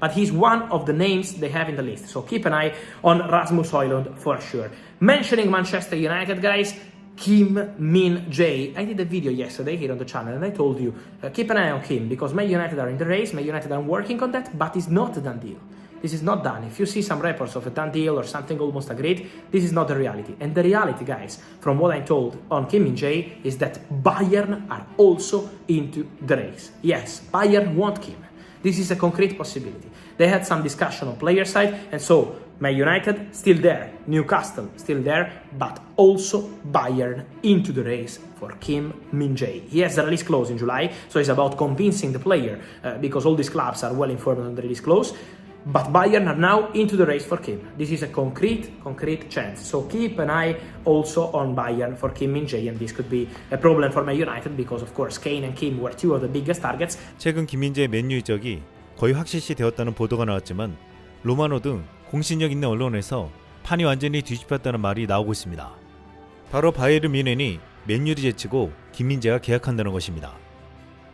but he's one of the names they have in the list. So keep an eye on Rasmus Højlund for sure. Mentioning Manchester United, guys, Kim Min Jae. I did a video yesterday here on the channel and I told you uh, keep an eye on Kim because Man United are in the race, Man United are working on that, but it's not a done deal. This is not done. If you see some reports of a done deal or something almost agreed, this is not the reality. And the reality, guys, from what I'm told on Kim Min Jae, is that Bayern are also into the race. Yes, Bayern want Kim. This is a concrete possibility. They had some discussion on player side, and so Man United still there, Newcastle still there, but also Bayern into the race for Kim Min Jae. He has the release clause in July, so it's about convincing the player uh, because all these clubs are well informed on the release clause. But Bayern are now into the race for Kim. This is a concrete, concrete chance. So keep an eye also on Bayern for Kim Min Jae, and this could be a problem for Man United because, of course, Kane and Kim were two of the biggest targets. 최근 김민재의 맨유 이적이 거의 확실시 되었다는 보도가 나왔지만 로마노 등 공신력 있는 언론에서 판이 완전히 뒤집혔다는 말이 나오고 있습니다. 바로 바이에른 뮌헨이 맨유를 제치고 김민재가 계약한다는 것입니다.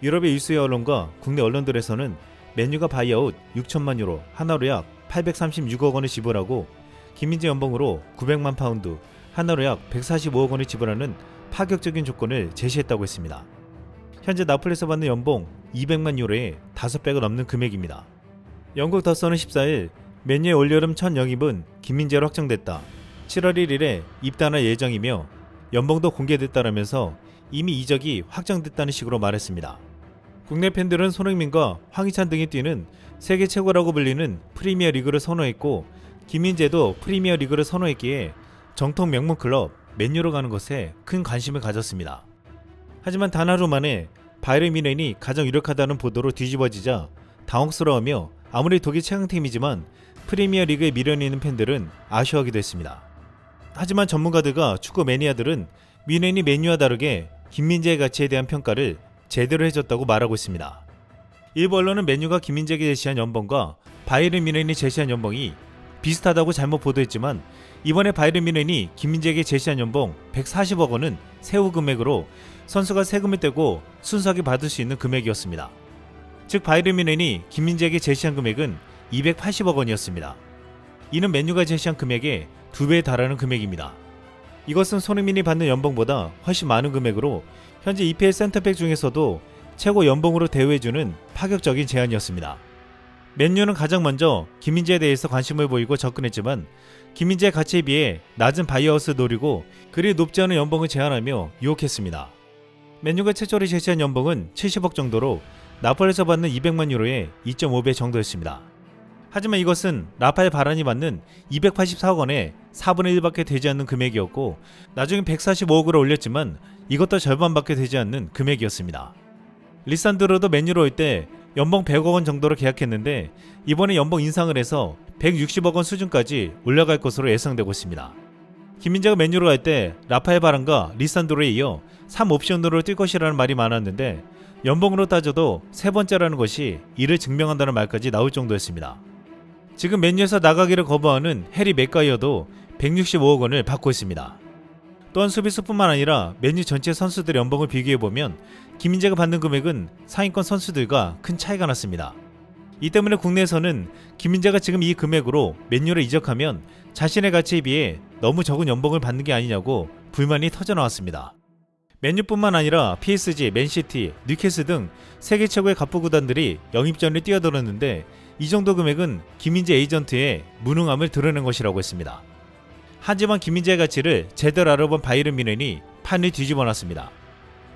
유럽의 일수의 언론과 국내 언론들에서는 맨유가 바이아웃 6천만 유로 하나로 약 836억 원을 지불하고 김민재 연봉으로 900만 파운드 하나로 약 145억 원을 지불하는 파격적인 조건을 제시했다고 했습니다. 현재 나폴리에서 받는 연봉 200만 유로의 5배가 넘는 금액입니다. 영국 더선은 14일 맨유의 올여름 첫 영입은 김민재로 확정됐다. 7월 1일에 입단할 예정이며 연봉도 공개됐다라면서 이미 이적이 확정됐다는 식으로 말했습니다. 국내 팬들은 손흥민과 황희찬 등이 뛰는 세계 최고라고 불리는 프리미어 리그를 선호했고 김민재도 프리미어 리그를 선호했기에 정통 명문 클럽 맨유로 가는 것에 큰 관심을 가졌습니다. 하지만 단 하루 만에 바이에른 뮌헨이 가장 유력하다는 보도로 뒤집어지자 당혹스러우며 아무리 독일 최강팀이지만 프리미어 리그에 미련이 있는 팬들은 아쉬워하기도 했습니다. 하지만 전문가들과 축구 매니아들은 뮌헨이 맨유와 다르게 김민재의 가치에 대한 평가를 제대로 해줬다고 말하고 있습니다. 일부 언론은 맨유가 김민재에게 제시한 연봉과 바이에른 뮌헨이 제시한 연봉이 비슷하다고 잘못 보도했지만 이번에 바이에른 뮌헨이 김민재에게 제시한 연봉 140억 원은 세후 금액으로 선수가 세금을 떼고 순수하게 받을 수 있는 금액이었습니다. 즉 바이에른 뮌헨이 김민재에게 제시한 금액은 280억 원이었습니다. 이는 맨유가 제시한 금액의 두 배에 달하는 금액입니다. 이것은 손흥민이 받는 연봉보다 훨씬 많은 금액으로 현재 EPL 센터백 중에서도 최고 연봉으로 대우해주는 파격적인 제안이었습니다. 맨유는 가장 먼저 김민재에 대해서 관심을 보이고 접근했지만 김민재의 가치에 비해 낮은 바이아웃을 노리고 그리 높지 않은 연봉을 제안하며 유혹했습니다. 맨유가 최초로 제시한 연봉은 70억 정도로 나폴에서 받는 200만 유로의 2.5배 정도였습니다. 하지만 이것은 라파엘 바란이 받는 284억 원의 4분의 1밖에 되지 않는 금액이었고 나중에 145억으로 올렸지만 이것도 절반밖에 되지 않는 금액이었습니다. 리산드로도 맨유로 올 때 연봉 100억 원 정도로 계약했는데 이번에 연봉 인상을 해서 160억 원 수준까지 올라갈 것으로 예상되고 있습니다. 김민재가 맨유로 갈 때 라파엘 바란과 리산드로에 이어 3옵션으로 뛸 것이라는 말이 많았는데 연봉으로 따져도 세 번째라는 것이 이를 증명한다는 말까지 나올 정도였습니다. 지금 맨유에서 나가기를 거부하는 해리 맥가이어도 165억 원을 받고 있습니다. 또한 수비수뿐만 아니라 맨유 전체 선수들의 연봉을 비교해보면 김민재가 받는 금액은 상위권 선수들과 큰 차이가 났습니다. 이 때문에 국내에서는 김민재가 지금 이 금액으로 맨유를 이적하면 자신의 가치에 비해 너무 적은 연봉을 받는 게 아니냐고 불만이 터져나왔습니다. 맨유뿐만 아니라 PSG, 맨시티, 뉴캐스 등 세계 최고의 갑부 구단들이 영입전을 뛰어들었는데 이 정도 금액은 김민재 에이전트의 무능함을 드러낸 것이라고 했습니다. 하지만 김민재의 가치를 제대로 알아본 바이른 뮌헨이 판을 뒤집어 놨습니다.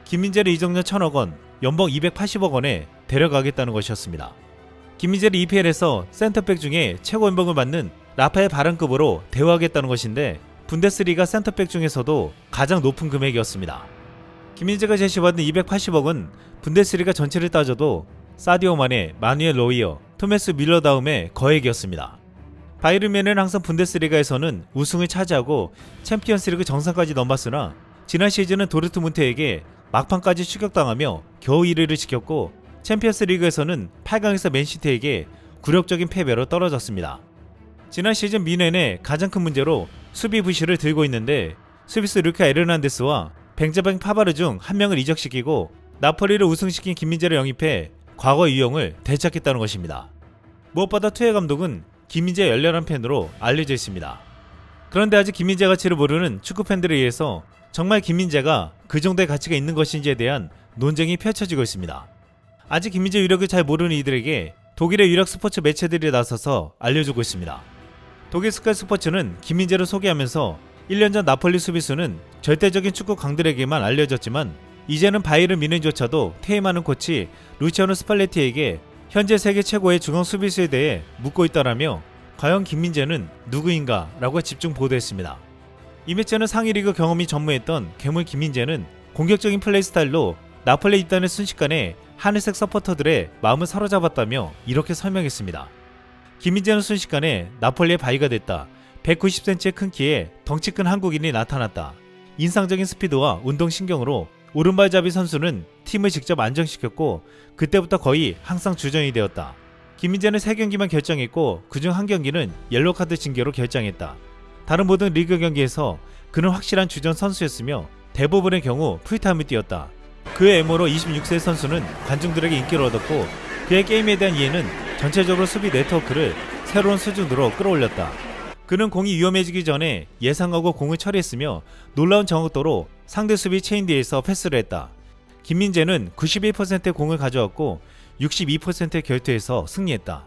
김민재를 이적료 1000억 원, 연봉 280억 원에 데려가겠다는 것이었습니다. 김민재를 EPL에서 센터백 중에 최고 연봉을 받는 라파엘 바란급으로 대우하겠다는 것인데 분데스리가 센터백 중에서도 가장 높은 금액이었습니다. 김민재가 제시받은 280억은 분데스리가 전체를 따져도 사디오 마네, 마누엘 로이어, 토메스 밀러 다음에 거액이었습니다. 바이르맨은 항상 분데스리가에서는 우승을 차지하고 챔피언스리그 정상까지 넘었으나 지난 시즌은 도르트문트에게 막판까지 추격당하며 겨우 1위를 지켰고 챔피언스리그에서는 8강에서 맨시티에게 굴욕적인 패배로 떨어졌습니다. 지난 시즌 미넨의 가장 큰 문제로 수비 부실을 들고 있는데 수비수 루카 에르난데스와 뱅자뱅 파바르 중 한 명을 이적시키고 나폴리를 우승시킨 김민재를 영입해 과거 유형을 되찾겠다는 것입니다. 무엇보다 투의 감독은 김민재 열렬한 팬으로 알려져 있습니다. 그런데 아직 김민재 가치를 모르는 축구 팬들에 의해서 정말 김민재가 그 정도의 가치가 있는 것인지에 대한 논쟁이 펼쳐지고 있습니다. 아직 김민재 위력을 잘 모르는 이들에게 독일의 유력 스포츠 매체들이 나서서 알려주고 있습니다. 독일 스카이 스포츠는 김민재를 소개하면서 1년 전 나폴리 수비수는 절대적인 축구 강들에게만 알려졌지만 이제는 바이른 미넨조차도 퇴임하는 코치 루치아노 스팔레티에게 현재 세계 최고의 중앙 수비수에 대해 묻고 있다라며 과연 김민재는 누구인가 라고 집중 보도했습니다. 이 매체는 상위 리그 경험이 전무했던 괴물 김민재는 공격적인 플레이 스타일로 나폴리 입단을 순식간에 하늘색 서포터들의 마음을 사로잡았다며 이렇게 설명했습니다. 김민재는 순식간에 나폴리의 바위가 됐다. 190cm의 큰 키에 덩치 큰 한국인이 나타났다. 인상적인 스피드와 운동신경으로 오른발잡이 선수는 팀을 직접 안정시켰고 그때부터 거의 항상 주전이 되었다. 김민재는 3경기만 결정했고 그중 한 경기는 옐로카드 징계로 결정했다. 다른 모든 리그 경기에서 그는 확실한 주전 선수였으며 대부분의 경우 풀타임을 뛰었다. 그의 애모로 26세 선수는 관중들에게 인기를 얻었고 그의 게임에 대한 이해는 전체적으로 수비 네트워크를 새로운 수준으로 끌어올렸다. 그는 공이 위험해지기 전에 예상하고 공을 처리했으며 놀라운 정확도로 상대 수비 체인 뒤에서 패스를 했다. 김민재는 91%의 공을 가져왔고 62%의 결투에서 승리했다.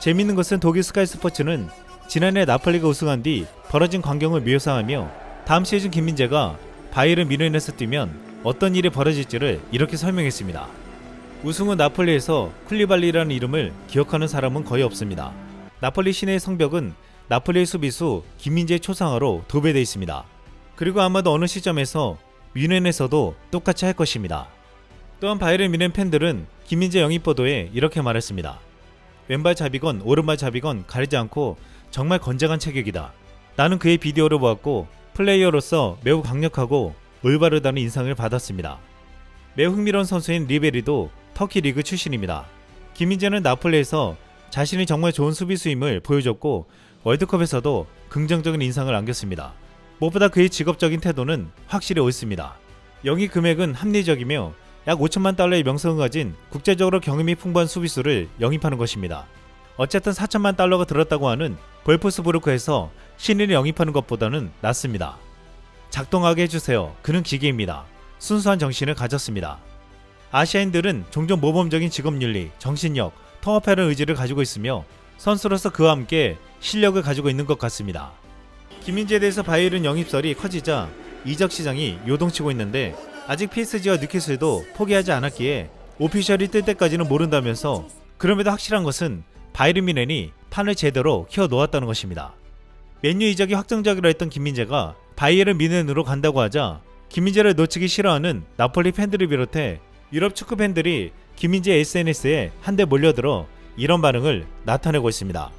재밌는 것은 독일 스카이 스포츠는 지난해 나폴리가 우승한 뒤 벌어진 광경을 묘사하며 다음 시즌 김민재가 바이에른 미넨에서 뛰면 어떤 일이 벌어질지를 이렇게 설명했습니다. 우승 후 나폴리에서 쿨리발리라는 이름을 기억하는 사람은 거의 없습니다. 나폴리 시내의 성벽은 나폴리의 수비수 김민재의 초상화로 도배되어 있습니다. 그리고 아마도 어느 시점에서 뮌헨에서도 똑같이 할 것입니다. 또한 바이에른 뮌헨 팬들은 김민재 영입 보도에 이렇게 말했습니다. 왼발 잡이건 오른발 잡이건 가리지 않고 정말 건장한 체격이다. 나는 그의 비디오를 보았고 플레이어로서 매우 강력하고 올바르다는 인상을 받았습니다. 매우 흥미로운 선수인 리베리도 터키 리그 출신입니다. 김민재는 나폴리에서 자신이 정말 좋은 수비수임을 보여줬고 월드컵에서도 긍정적인 인상을 남겼습니다. 무엇보다 그의 직업적인 태도는 확실히 옳습니다. 영입 금액은 합리적이며 약 5천만 달러의 명성을 가진 국제적으로 경험이 풍부한 수비수를 영입하는 것입니다. 어쨌든 4천만 달러가 들었다고 하는 볼프스부르크에서 신인을 영입하는 것보다는 낫습니다. 작동하게 해주세요. 그는 기계입니다. 순수한 정신을 가졌습니다. 아시아인들은 종종 모범적인 직업윤리, 정신력, 통합하는 의지를 가지고 있으며 선수로서 그와 함께 실력을 가지고 있는 것 같습니다. 김민재에 대해서 바이에른 영입설이 커지자 이적 시장이 요동치고 있는데 아직 PSG와 뉴캐슬도 포기하지 않았기에 오피셜이 뜰 때까지는 모른다면서 그럼에도 확실한 것은 바이에른 미넨이 판을 제대로 키워 놓았다는 것입니다. 맨유 이적이 확정적이라 했던 김민재가 바이에른 미넨으로 간다고 하자 김민재를 놓치기 싫어하는 나폴리 팬들을 비롯해 유럽 축구 팬들이 김민재 SNS에 한데 몰려들어 이런 반응을 나타내고 있습니다.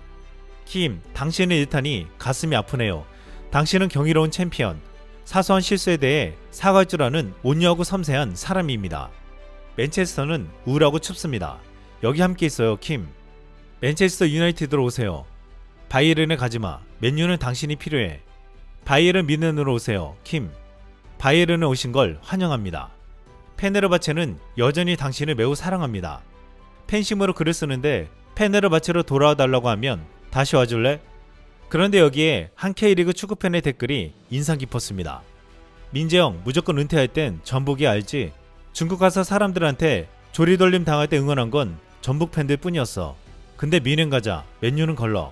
킴, 당신의 일탄이 가슴이 아프네요. 당신은 경이로운 챔피언. 사소한 실수에 대해 사과할 줄 아는 온유하고 섬세한 사람입니다. 맨체스터는 우울하고 춥습니다. 여기 함께 있어요, 킴. 맨체스터 유나이티드로 오세요. 바이에른에 가지마. 맨유는 당신이 필요해. 바이에른 미넨으로 오세요, 킴. 바이에른에 오신 걸 환영합니다. 페네르바체는 여전히 당신을 매우 사랑합니다. 팬심으로 글을 쓰는데 페네르바체로 돌아와 달라고 하면 다시 와줄래? 그런데 여기에 한 K리그 축구팬의 댓글이 인상 깊었습니다. 민재형 무조건 은퇴할 땐 전북이 알지. 중국 가서 사람들한테 조리돌림 당할 때 응원한 건 전북 팬들 뿐이었어. 근데 미넨 가자. 맨유는 걸러.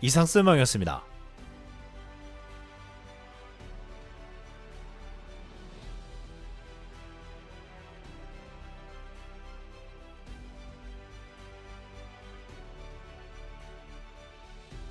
이상 쓸망이었습니다.